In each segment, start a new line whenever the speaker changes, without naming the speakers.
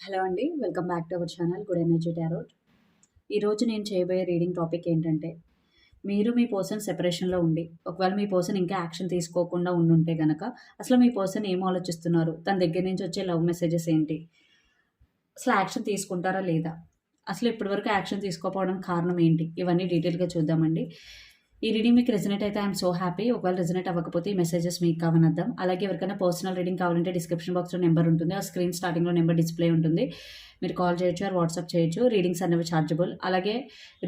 Hello అండి welcome back to our channel good energy tarot. ఈరోజు నేను చేయబోయే రీడింగ్ టాపిక్ ఏంటంటే మీరు మీ పర్సన్ సెపరేషన్లో ఉండి ఒకవేళ మీ పర్సన్ ఇంకా యాక్షన్ తీసుకోకుండా ఉండుంటే గనక అసలు మీ పర్సన్ ఏం ఆలోచిస్తున్నారు? తన దగ్గర నుంచి వచ్చే లవ్ మెసేజెస్ ఏంటి? అసలు యాక్షన్ తీసుకుంటారా లేదా? అసలు ఇప్పటివరకు యాక్షన్ తీసుకోకపోవడం కారణం ఏంటి? ఇవన్నీ డీటెయిల్గా చూద్దామండి. ఈ రీడింగ్ మీకు రెజనేట్ అయితే ఐఎమ్ సో హ్యాపీ ఒకవేళ రెజనేట్ అవ్వకపోతే ఈ మెసేజెస్ మీకు కావనద్దాం అలాగే ఎవరికైనా పర్సనల్ రీడింగ్ కావాలంటే డిస్క్రిప్షన్ బాక్స్లో నెంబర్ ఉంటుంది. ఆ స్క్రీన్ స్టార్టింగ్లో నెంబర్ డిస్ప్లే ఉంటుంది. మీరు కాల్ చేయొచ్చు ఆర్ వాట్సాప్ చేయొచ్చు. రీడింగ్స్ అనేవి ఛార్జబుల్ అలాగే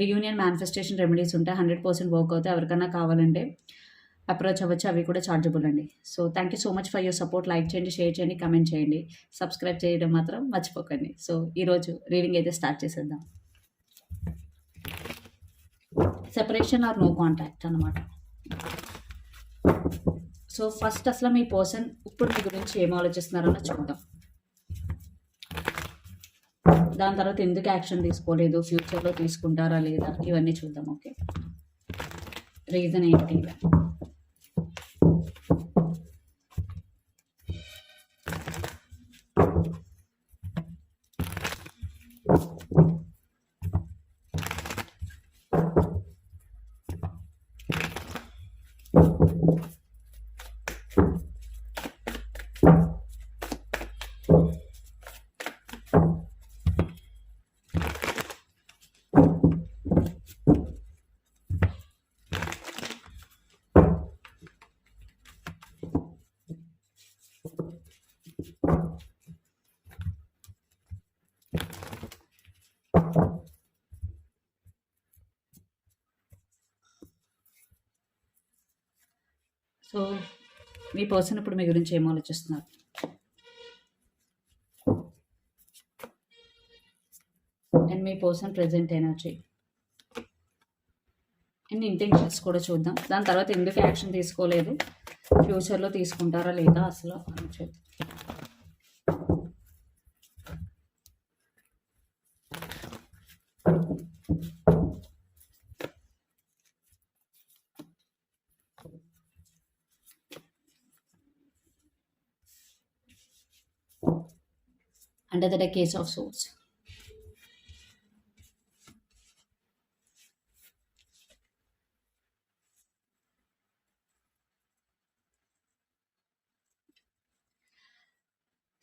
రీయూనియన్ మేనిఫెస్టేషన్ రెమెడీస్ ఉంటాయి. హండ్రెడ్ పర్సెంట్ వర్క్ అవుతాయి. ఎవరికైనా కావాలంటే అప్రోచ్ అవ్వచ్చు. అవి కూడా ఛార్జబుల్ అండి. So thank you so much for your support like చేయండి షేర్ చేయండి కమెంట్ చేయండి. సబ్స్క్రైబ్ చేయడం మాత్రం మర్చిపోకండి. సో ఈరోజు రీడింగ్ అయితే స్టార్ట్ చేసేద్దాం. సెపరేషన్ ఆర్ నో కాంటాక్ట్ అనమాట సో ఫస్ట్ అసలు మీ పర్సన్ ఇప్పుడు మీ గురించి ఏం ఆలోచిస్తున్నారో చూద్దాం. దాని తర్వాత ఎందుకు యాక్షన్ తీసుకోలేదు? ఫ్యూచర్లో తీసుకుంటారా లేదా? ఇవన్నీ చూద్దాం ఓకే రీజన్ ఏంటి? సో మీ పర్సన్ ఇప్పుడు మీ గురించి ఏం ఆలోచిస్తున్నారు? And me person present energy and intentions కూడా చూద్దాం. దాని తర్వాత ఎందుకు యాక్షన్ తీసుకోలేదు? ఫ్యూచర్లో తీసుకుంటారా లేదా అసలు? అని చూద్దాం. Under the decades of swords.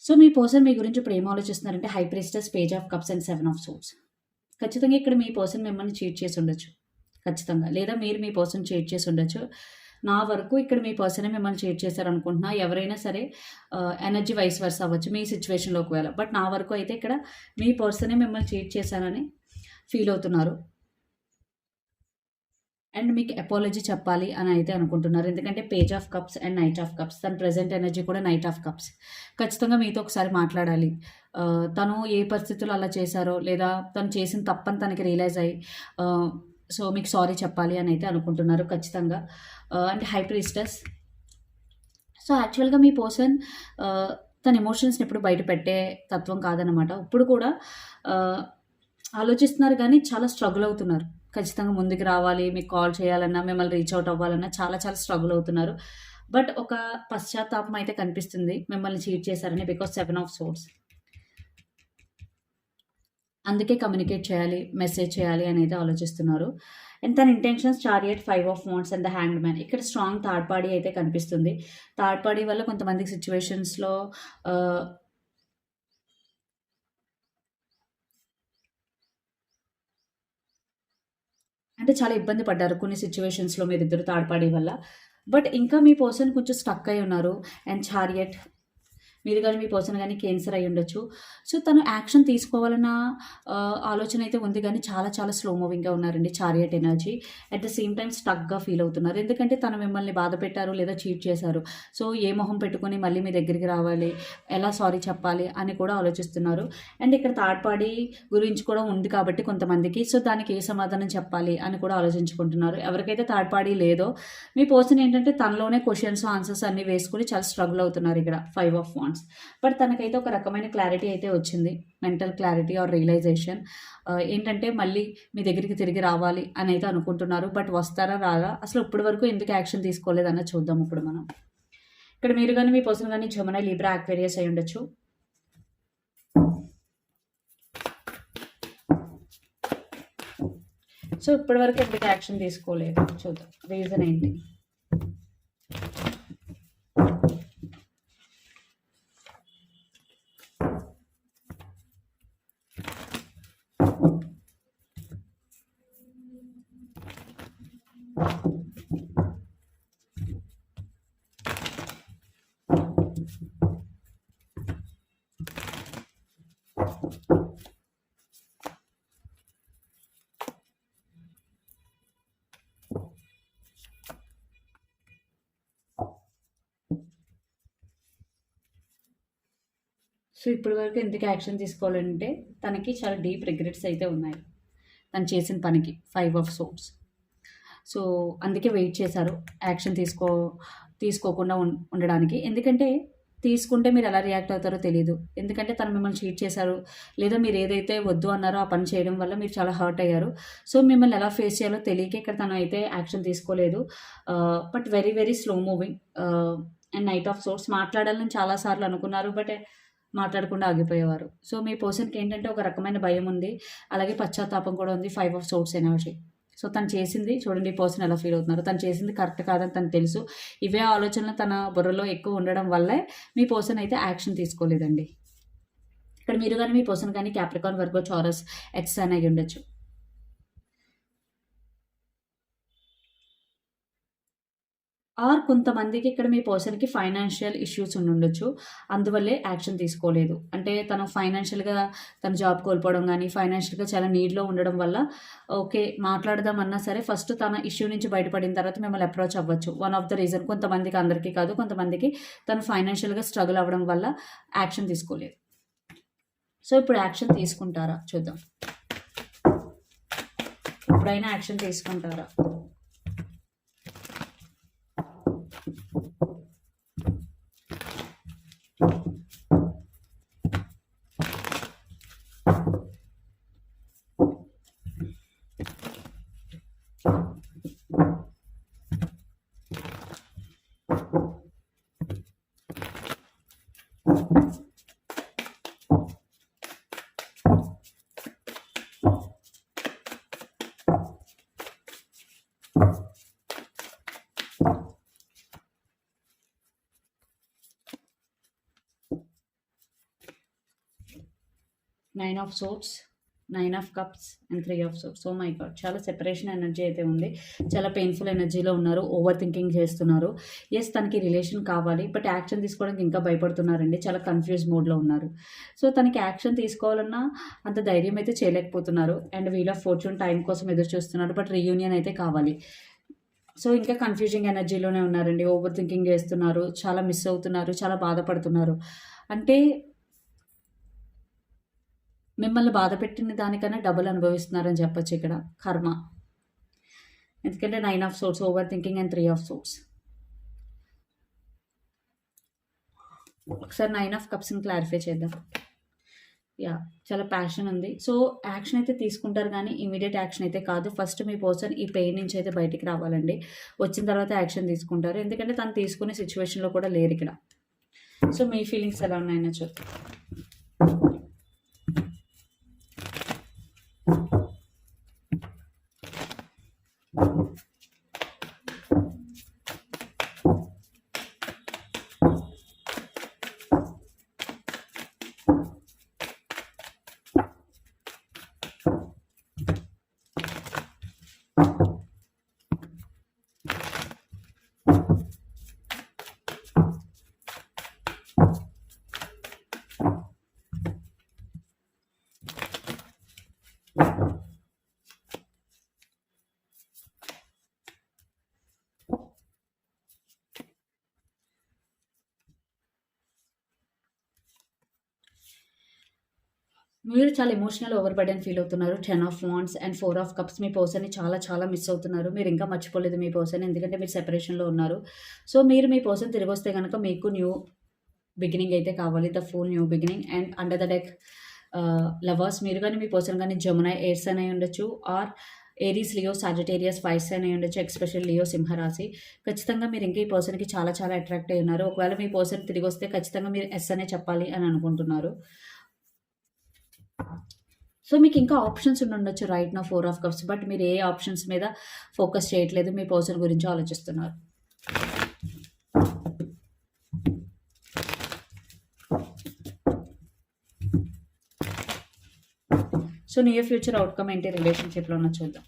So me person మీ గురించి ఇప్పుడు ఏం ఆలోచిస్తున్నారంటే high priestess page of cups and seven of swords ఖచ్చితంగా ఇక్కడ మీ పర్సన్ మిమ్మల్ని చీట్ చేసి ఉండొచ్చు. ఖచ్చితంగా. లేదా మీరు మీ పర్సన్ చీట్ చేసి ఉండొచ్చు. నా వరకు ఇక్కడ మీ పర్సనే మిమ్మల్ని షేర్ చేశారు అనుకుంటున్నా ఎవరైనా సరే ఎనర్జీ వైస్ వర్స్ అవ్వచ్చు మీ సిచ్యువేషన్లో ఒకవేళ బట్ నా వరకు అయితే ఇక్కడ మీ పర్సనే మిమ్మల్ని షేర్ చేశారని ఫీల్ అవుతున్నారు. అండ్ మీకు అపాలజీ చెప్పాలి అని అయితే అనుకుంటున్నారు. ఎందుకంటే page of cups and knight of cups తన ప్రజెంట్ ఎనర్జీ కూడా నైట్ ఆఫ్ కప్స్ ఖచ్చితంగా మీతో ఒకసారి మాట్లాడాలి. తను ఏ పరిస్థితులు అలా చేశారో లేదా తను చేసిన తప్పని తనకి రియలైజ్ అయ్యి సో మీకు సారీ చెప్పాలి అని అయితే అనుకుంటున్నారు ఖచ్చితంగా. Uh, అంటే హై ప్రీస్టస్. సో యాక్చువల్గా మీ పర్సన్ uh, తన ఎమోషన్స్ని ఎప్పుడు బయట పెట్టే తత్వం కాదనమాట ఇప్పుడు కూడా uh, ఆలోచిస్తున్నారు కానీ చాలా స్ట్రగుల్ అవుతున్నారు. ఖచ్చితంగా ముందుకు రావాలి మీకు కాల్ చేయాలన్నా మిమ్మల్ని రీచ్ అవుట్ అవ్వాలన్నా చాలా చాలా స్ట్రగుల్ అవుతున్నారు. బట్ ఒక పశ్చాత్తాపం అయితే కనిపిస్తుంది మిమ్మల్ని చీట్ చేశారని బికాస్ సెవెన్ ఆఫ్ సోర్స్. అందుకే కమ్యూనికేట్ చేయాలి మెసేజ్ చేయాలి అనేది ఆలోచిస్తున్నారు. అండ్ తన intentions chariot five of phones and the hanged man ఇక్కడ స్ట్రాంగ్ థర్డ్ పార్టీ అయితే కనిపిస్తుంది. థర్డ్ పార్టీ వల్ల కొంతమంది సిచ్యువేషన్స్లో అంటే చాలా ఇబ్బంది పడ్డారు కొన్ని సిచ్యువేషన్స్లో మీరు ఇద్దరు థర్డ్ పార్టీ వల్ల. బట్ ఇంకా మీ పర్సన్ కొంచెం స్టక్ అయి ఉన్నారు. అండ్ చారియట్ మీరు కానీ మీ పర్సన్ కానీ క్యాన్సర్ అయి ఉండొచ్చు. సో తను యాక్షన్ తీసుకోవాలన్న ఆలోచన అయితే ఉంది. కానీ చాలా చాలా స్లో మూవింగ్గా ఉన్నారండి chariot energy. At the same time స్టక్గా feel అవుతున్నారు. ఎందుకంటే తను మిమ్మల్ని బాధ పెట్టారు లేదా చీట్ చేశారు. సో ఏ మొహం పెట్టుకొని మళ్ళీ మీ దగ్గరికి రావాలి ఎలా సారీ చెప్పాలి అని కూడా ఆలోచిస్తున్నారు. అండ్ ఇక్కడ థర్డ్ పార్టీ గురించి కూడా ఉంది కాబట్టి కొంతమందికి. సో దానికి ఏ సమాధానం చెప్పాలి అని కూడా ఆలోచించుకుంటున్నారు. ఎవరికైతే థర్డ్ పార్టీ లేదో మీ పర్సన్ ఏంటంటే తనలోనే క్వశ్చన్స్ ఆన్సర్స్ అన్ని వేసుకుని చాలా స్ట్రగుల్ అవుతున్నారు ఇక్కడ. Five of wands months but తనకైతే ఒక రకమైన క్లారిటీ అయితే వచ్చింది. మెంటల్ క్లారిటీ ఆర్ రియలైజేషన్ ఏంటంటే మళ్ళీ మీ దగ్గరికి తిరిగి రావాలి అని అయితే అనుకుంటున్నారు. బట్ వస్తారా రారా? అసలు ఇప్పటి వరకు ఎందుకు యాక్షన్ తీసుకోలేదన్న చూద్దాం ఇప్పుడు మనం. ఇక్కడ మీరు కానీ మీ పర్సన్ కానీ జమున లీబ్రా అక్వేరియస్ అయి ఉండొచ్చు. సో ఇప్పటివరకు ఎందుకు యాక్షన్ తీసుకోలేదు? చూద్దాం. రీజన్ ఏంటి? సో ఇప్పటి వరకు ఎందుకు యాక్షన్ తీసుకోవాలంటే తనకి చాలా డీప్ రిగ్రెట్స్ అయితే ఉన్నాయి. తను చేసిన పనికి ఫైవ్ ఆఫ్ సోప్స్ సో అందుకే వెయిట్ చేశారు. యాక్షన్ తీసుకో తీసుకోకుండా ఉండడానికి. ఎందుకంటే తీసుకుంటే మీరు ఎలా రియాక్ట్ అవుతారో తెలియదు ఎందుకంటే తను మిమ్మల్ని చీట్ చేశారు. లేదా మీరు ఏదైతే వద్దు అన్నారో ఆ పని చేయడం వల్ల మీరు చాలా హర్ట్ అయ్యారు. సో మిమ్మల్ని ఎలా ఫేస్ చేయాలో తెలియక ఇక్కడ తను అయితే యాక్షన్ తీసుకోలేదు. But very very slow moving and knight of swords మాట్లాడాలని చాలాసార్లు అనుకున్నారు. బట్ మాట్లాడకుండా ఆగిపోయేవారు. సో మీ పర్సన్కి ఏంటంటే ఒక రకమైన భయం ఉంది. అలాగే పశ్చాత్తాపం కూడా ఉంది. Five of swords energy so తను చేసింది చూడండి పర్సన్ ఎలా ఫీల్ అవుతున్నారు. తను చేసింది కరెక్ట్ కాదని తను తెలుసు. ఇవే ఆలోచనలు తన బుర్రలో ఎక్కువ ఉండడం వల్లే మీ పర్సన్ అయితే యాక్షన్ తీసుకోలేదండి. ఇక్కడ మీరు కానీ మీ పర్సన్ కానీ క్యాప్రికాన్ వర్గో చారస్ ఎక్స్ అని అయి ఉండొచ్చు. ఆర్ కొంతమందికి ఇక్కడ మీ పర్సన్కి ఫైనాన్షియల్ ఇష్యూస్ ఉండొచ్చు అందువల్లే యాక్షన్ తీసుకోలేదు. అంటే తను ఫైనాన్షియల్గా తన జాబ్ కోల్పోవడం కానీ ఫైనాన్షియల్గా చాలా నీడ్లో ఉండడం వల్ల ఓకే మాట్లాడదామన్నా సరే ఫస్ట్ తన ఇష్యూ నుంచి బయటపడిన తర్వాత మిమ్మల్ని అప్రోచ్ అవ్వచ్చు. వన్ ఆఫ్ ద రీజన్ కొంతమందికి అందరికీ కాదు కొంతమందికి తను ఫైనాన్షియల్గా స్ట్రగుల్ అవ్వడం వల్ల యాక్షన్ తీసుకోలేదు. సో ఇప్పుడు యాక్షన్ తీసుకుంటారా? చూద్దాం. ఎప్పుడైనా యాక్షన్ తీసుకుంటారా? Nine of swords nine of cups and three of swords so my god చాలా సెపరేషన్ ఎనర్జీ అయితే ఉంది. చాలా పెయిన్ఫుల్ ఎనర్జీలో ఉన్నారు ఓవర్ థింకింగ్ చేస్తున్నారు. ఎస్ తనకి రిలేషన్ కావాలి బట్ యాక్షన్ తీసుకోవడానికి ఇంకా భయపడుతున్నారండి. చాలా కన్ఫ్యూజ్ మోడ్లో ఉన్నారు. సో తనకి యాక్షన్ తీసుకోవాలన్నా అంత ధైర్యం అయితే చేయలేకపోతున్నారు. And wheel of fortune time కోసం ఎదురు చూస్తున్నారు బట్ రీయూనియన్ అయితే కావాలి. సో ఇంకా కన్ఫ్యూజింగ్ ఎనర్జీలోనే ఉన్నారండి. ఓవర్ థింకింగ్ చేస్తున్నారు చాలా మిస్ అవుతున్నారు చాలా బాధపడుతున్నారు. అంటే మిమ్మల్ని బాధ పెట్టిన దానికన్నా డబ్బులు అనుభవిస్తున్నారని చెప్పొచ్చు ఇక్కడ కర్మ. ఎందుకంటే nine of swords over thinking and three of swords ఒకసారి నైన్ ఆఫ్ కప్స్ని క్లారిఫై చేద్దాం. యా చాలా ప్యాషన్ ఉంది. సో యాక్షన్ అయితే తీసుకుంటారు కానీ ఇమీడియట్ యాక్షన్ అయితే కాదు. ఫస్ట్ మీ పర్సన్ ఈ పెయిన్ నుంచి అయితే బయటికి రావాలండి. వచ్చిన తర్వాత యాక్షన్ తీసుకుంటారు. ఎందుకంటే తను తీసుకునే సిచ్యువేషన్లో కూడా లేరు ఇక్కడ. సో మీ ఫీలింగ్స్ ఎలా ఉన్నాయని చూద్దాం Thank మీరు చాలా ఎమోషనల్ ఓవర్ బర్డెన్ ఫీల్ అవుతున్నారు. Ten of wands and four of cups మీ పర్సన్ని చాలా చాలా మిస్ అవుతున్నారు. మీరు ఇంకా మర్చిపోలేదు మీ పర్సన్ ఎందుకంటే మీరు సెపరేషన్లో ఉన్నారు. సో మీరు మీ పర్సన్ తిరిగి వస్తే కనుక మీకు న్యూ బిగినింగ్ అయితే కావాలి. The fool new beginning and under the deck lovers మీరు కానీ మీ పర్సన్ కానీ జమునా ఎయిర్స్ అని ఉండొచ్చు. Or Aries Leo Sagittarius fires అని ఉండొచ్చు. ఎక్స్పెషల్ లియో సింహరాశి ఖచ్చితంగా మీరు ఇంకా ఈ పర్సన్కి చాలా చాలా అట్రాక్ట్ అయి ఉన్నారు. ఒకవేళ మీ పర్సన్ తిరిగి వస్తే ఖచ్చితంగా మీరు ఎస్ అనే చెప్పాలి అని అనుకుంటున్నారు. సో మీకు ఇంకా ఆప్షన్స్ ఉండొచ్చు రైట్ నా ఫోర్ ఆఫ్ కప్స్ బట్ మీరు ఏ ఆప్షన్స్ మీద ఫోకస్ చేయట్లేదు మీ పర్సన్ గురించి ఆలోచిస్తున్నారు. సో నియర్ ఫ్యూచర్ అవుట్కమ్ ఏంటి రిలేషన్షిప్లో ఉన్న చూద్దాం.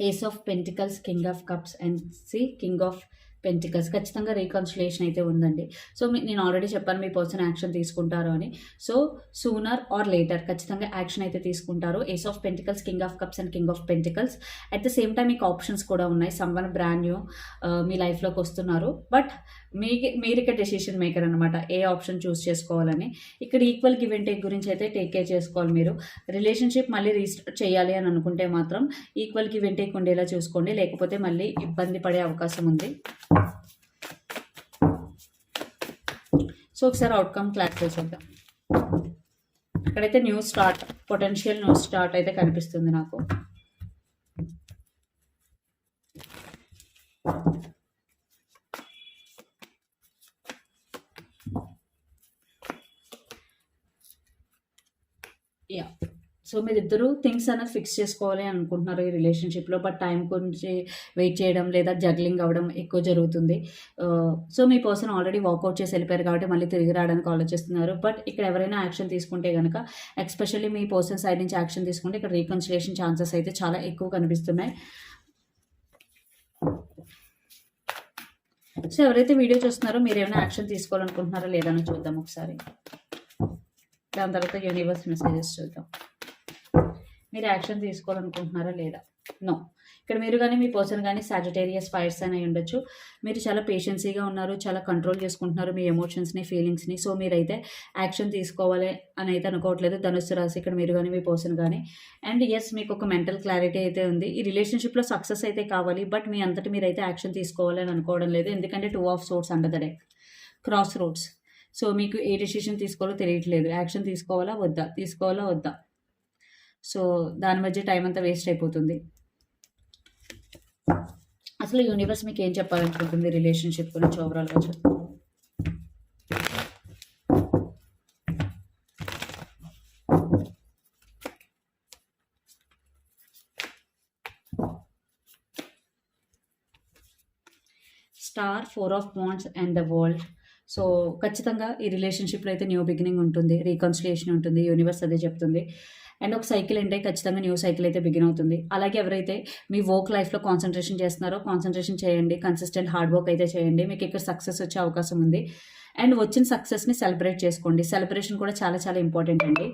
Ace of Pentacles, King of Cups and see King of pentacles ఖచ్చితంగా రీకన్సిలేషన్ అయితే ఉందండి. సో మీ నేను ఆల్రెడీ చెప్పాను మీ పర్సన్ యాక్షన్ తీసుకుంటారు అని. సో సూనర్ ఆర్ లేటర్ ఖచ్చితంగా యాక్షన్ అయితే తీసుకుంటారు. Ace of pentacles king of cups and king of pentacles at the same time మీకు ఆప్షన్స్ కూడా ఉన్నాయి. సమ్ వన్ బ్రాండ్ న్యూ మీ లైఫ్లోకి వస్తున్నారు. బట్ మీ మీరిక డెసిషన్ మేకర్ అనమాట ఏ ఆప్షన్ చూస్ చేసుకోవాలని. ఇక్కడ ఈక్వల్ గివ్ అండ్ టేక్ గురించి అయితే టేక్ కేర్ చేసుకోవాలి మీరు. రిలేషన్షిప్ మళ్ళీ రీస్టార్ట్ చేయాలి అని అనుకుంటే మాత్రం ఈక్వల్ గివ్ అండ్ టేక్ ఉండేలా చూసుకోండి. లేకపోతే మళ్ళీ ఇబ్బంది పడే అవకాశం ఉంది. సో ఒకసారి అవుట్కమ్ క్లారిఫై చేద్దాం. ఇక్కడైతే new start potential new start అయితే కనిపిస్తుంది నాకు యా సో మీరిద్దరూ థింగ్స్ అనేది ఫిక్స్ చేసుకోవాలి అని అనుకుంటున్నారు ఈ రిలేషన్షిప్లో. బట్ టైం గురించి వెయిట్ చేయడం లేదా జగ్లింగ్ అవ్వడం ఎక్కువ జరుగుతుంది. సో మీ పర్సన్ ఆల్రెడీ వాకౌట్ చేసి వెళ్ళిపోయారు కాబట్టి మళ్ళీ తిరిగి రావడానికి ఆలోచిస్తున్నారు. బట్ ఇక్కడ ఎవరైనా యాక్షన్ తీసుకుంటే కనుక ఎక్స్పెషల్లీ మీ పర్సన్ సైడ్ నుంచి యాక్షన్ తీసుకుంటే ఇక్కడ రీకన్సిలేషన్ ఛాన్సెస్ అయితే చాలా ఎక్కువ కనిపిస్తున్నాయి. సో ఎవరైతే వీడియో చూస్తున్నారో మీరు ఏమైనా యాక్షన్ తీసుకోవాలనుకుంటున్నారో లేదని చూద్దాం ఒకసారి. దాని తర్వాత యూనివర్స్ మెసేజెస్ చూద్దాం. మీరు యాక్షన్ తీసుకోవాలనుకుంటున్నారా లేదా? నో. ఇక్కడ మీరు కానీ మీ పర్సన్ కానీ సాజిటేరియస్ ఫైర్స్ అని ఉండొచ్చు. మీరు చాలా పేషెన్సీగా ఉన్నారు చాలా కంట్రోల్ చేసుకుంటున్నారు మీ ఎమోషన్స్ని ఫీలింగ్స్ని సో మీరైతే యాక్షన్ తీసుకోవాలి అని అయితే అనుకోవట్లేదు. ధనుస్సు రాసి ఇక్కడ మీరు కానీ మీ పర్సన్ కానీ. అండ్ ఎస్ మీకు ఒక మెంటల్ క్లారిటీ అయితే ఉంది. ఈ రిలేషన్షిప్లో సక్సెస్ అయితే కావాలి బట్ మీ అంతటి మీరైతే యాక్షన్ తీసుకోవాలి అని అనుకోవడం లేదు. ఎందుకంటే two of swords under the deck. Crossroads. So మీకు ఏ డెసిషన్ తీసుకోవాలో తెలియట్లేదు. యాక్షన్ తీసుకోవాలా వద్దా? తీసుకోవాలా వద్దా? సో దాని మధ్య టైం అంతా వేస్ట్ అయిపోతుంది. అసలు యూనివర్స్ మీకు ఏం చెప్పాలనుకుంటుంది రిలేషన్షిప్ గురించి ఓవరాల్గా చెప్తాను star four of wands and the world so ఖచ్చితంగా ఈ రిలేషన్షిప్లో అయితే న్యూ బిగినింగ్ ఉంటుంది రీకన్సిలేషన్ ఉంటుంది యూనివర్స్ అదే చెప్తుంది. అండ్ ఒక సైకిల్ అంటే ఖచ్చితంగా న్యూ సైకిల్ అయితే బిగిన్ అవుతుంది. అలాగే ఎవరైతే మీ వర్క్ లైఫ్లో కాన్సన్ట్రేషన్ చేస్తున్నారో కాన్సన్ట్రేషన్ చేయండి కన్సిస్టెంట్ హార్డ్ వర్క్ అయితే చేయండి మీకు ఇక్కడ సక్సెస్ వచ్చే అవకాశం ఉంది. అండ్ వచ్చిన సక్సెస్ని సెలబ్రేట్ చేసుకోండి. సెలబ్రేషన్ కూడా చాలా చాలా ఇంపార్టెంట్ అండి.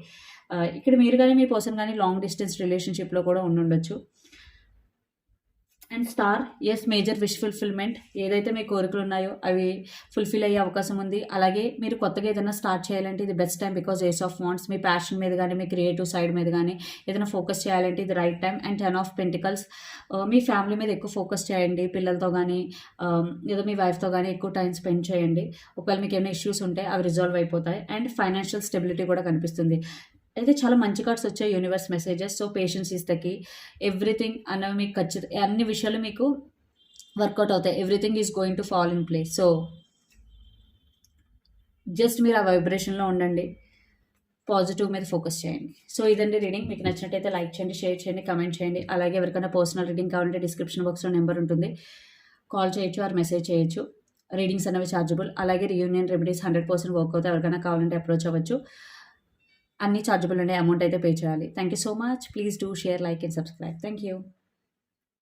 ఇక్కడ మీరు కానీ మీ పర్సన్ కానీ లాంగ్ డిస్టెన్స్ రిలేషన్షిప్లో కూడా ఉండుండొచ్చు. And star as major wish fulfilment ఏదైతే మీ కోరికలు ఉన్నాయో అవి ఫుల్ఫిల్ అయ్యే అవకాశం ఉంది. అలాగే మీరు కొత్తగా ఏదైనా స్టార్ట్ చేయాలంటే ఇది best time because ace of wands me passion మీద కానీ మీ క్రియేటివ్ సైడ్ మీద కానీ ఏదైనా ఫోకస్ చేయాలంటే ఇది right time and ten of pentacles me family మీద ఎక్కువ ఫోకస్ చేయండి. పిల్లలతో కానీ um, ఏదో మీ వైఫ్తో కానీ ఎక్కువ టైం స్పెండ్ చేయండి. ఒకవేళ మీకు ఏమైనా ఇష్యూస్ ఉంటే అవి రిజాల్వ్ అయిపోతాయి. అండ్ ఫైనాన్షియల్ స్టెబిలిటీ కూడా కనిపిస్తుంది. అయితే చాలా మంచి కార్డ్స్ వచ్చాయి యూనివర్స్ మెసేజెస్ సో పేషెన్స్ ఇస్తకి ఎవ్రీథింగ్ అన్నవి మీకు ఖచ్చితంగా అన్ని విషయాలు మీకు వర్కౌట్ అవుతాయి. Everything is going to fall in place so just మీరు ఆ వైబ్రేషన్లో ఉండండి. పాజిటివ్ మీద ఫోకస్ చేయండి. సో ఇదండి రీడింగ్ మీకు నచ్చినట్టయితే లైక్ చేయండి షేర్ చేయండి కమెంట్ చేయండి. అలాగే ఎవరికైనా పర్సనల్ రీడింగ్ కావాలంటే డిస్క్రిప్షన్ బాక్స్లో నెంబర్ ఉంటుంది. కాల్ చేయొచ్చు ఆర్ మెసేజ్ చేయొచ్చు. రీడింగ్స్ అనేవి ఛార్జబుల్ అలాగే reunion remedies hundred percent work అవుతాయి. ఎవరికైనా కావాలంటే అప్రోచ్ అవ్వచ్చు. అన్ని ఛార్జబుల్ ఉండే అమౌంట్ అయితే పే చేయాలి. Thank you so much please do share like and subscribe thank you